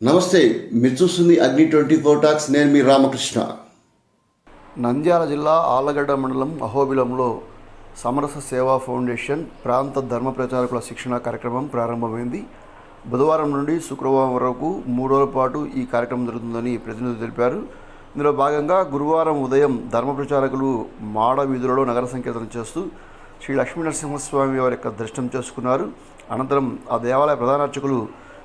నమస్తే మీరు చూస్తుంది అగ్ని ట్వంటీ ఫోర్ టాక్స్ నేను మీ రామకృష్ణ. నంద్యాల జిల్లా ఆలగడ్డ మండలం అహోబిలంలో సమరస సేవా ఫౌండేషన్ ప్రాంత ధర్మ ప్రచారకుల శిక్షణ కార్యక్రమం ప్రారంభమైంది. బుధవారం నుండి శుక్రవారం వరకు మూడు రోజుల పాటు ఈ కార్యక్రమం జరుగుతుందని ప్రతినిధులు తెలిపారు. ఇందులో భాగంగా గురువారం ఉదయం ధర్మ ప్రచారకులు మాడ వీధులలో నగర సంకీర్తన చేస్తూ శ్రీ లక్ష్మీ నరసింహస్వామి వారి యొక్క దర్శనం చేసుకున్నారు. అనంతరం ఆ దేవాలయ ప్రధానార్చకులు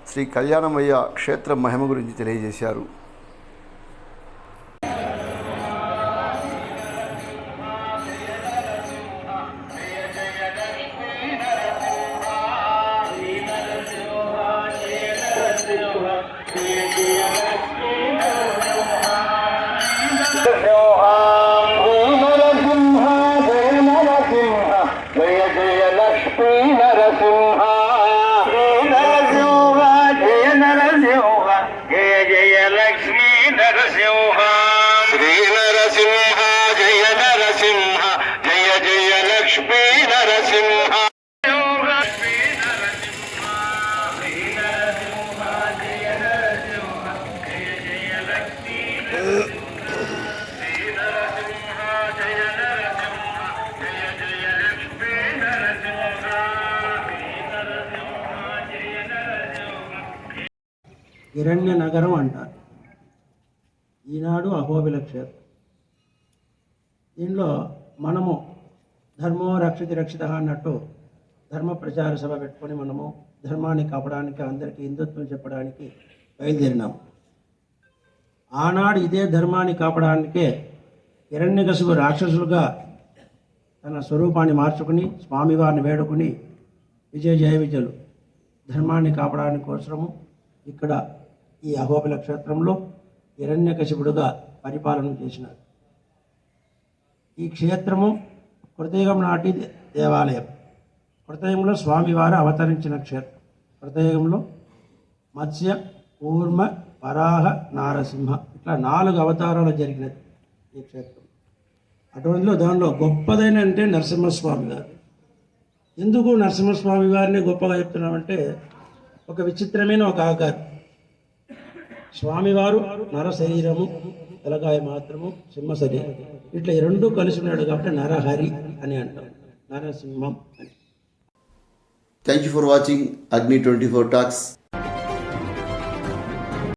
శ్రీ కళ్యాణమయ్య క్షేత్ర మహిమ గురించి తెలియజేశారు. నరసింహ లక్ష్మీ నరసింహ శ్రీ నరసింహ జయ నరసింహ జయ జయ లక్ష్మీ నరసింహ హిరణ్య నగరం అంటారు. ఈనాడు అహోబిల క్షేత్రం దీనిలో మనము ధర్మో రక్షితి రక్షిత అన్నట్టు ధర్మ ప్రచార సభ పెట్టుకొని మనము ధర్మాన్ని కాపడానికి అందరికీ హిందుత్వం చెప్పడానికి బయలుదేరినాం. ఆనాడు ఇదే ధర్మాన్ని కాపడానికే హిరణ్యకశిపు రాక్షసులుగా తన స్వరూపాన్ని మార్చుకుని స్వామివారిని వేడుకుని విజయ జయ విజయులు ధర్మాన్ని కాపడానికి కోసము ఇక్కడ ఈ అహోబిల క్షేత్రంలో హిరణ్యకశిపుడుగా పరిపాలన చేసినారు. ఈ క్షేత్రము కృతయుగం నాటి దేవాలయం. కృతయుగంలో స్వామివారు అవతరించిన క్షేత్రం. కృతయుగంలో మత్స్య కూర్మ వరాహ నారసింహ ఇట్లా నాలుగు అవతారాలు జరిగినది ఈ క్షేత్రం. అటువంటిలో దానిలో గొప్పదైన అంటే నరసింహస్వామి గారు. ఎందుకు నరసింహస్వామి వారిని గొప్పగా చెప్తున్నామంటే ఒక విచిత్రమైన ఒక ఆకారం. స్వామివారు నర శరీరము తలకాయ మాత్రము సింహ శరీరం ఇట్లా రెండు కలిసి ఉన్నాడు కాబట్టి నరహరి అని అంటాం. నరసింహం అని. Thank you for watching Agni twenty four talks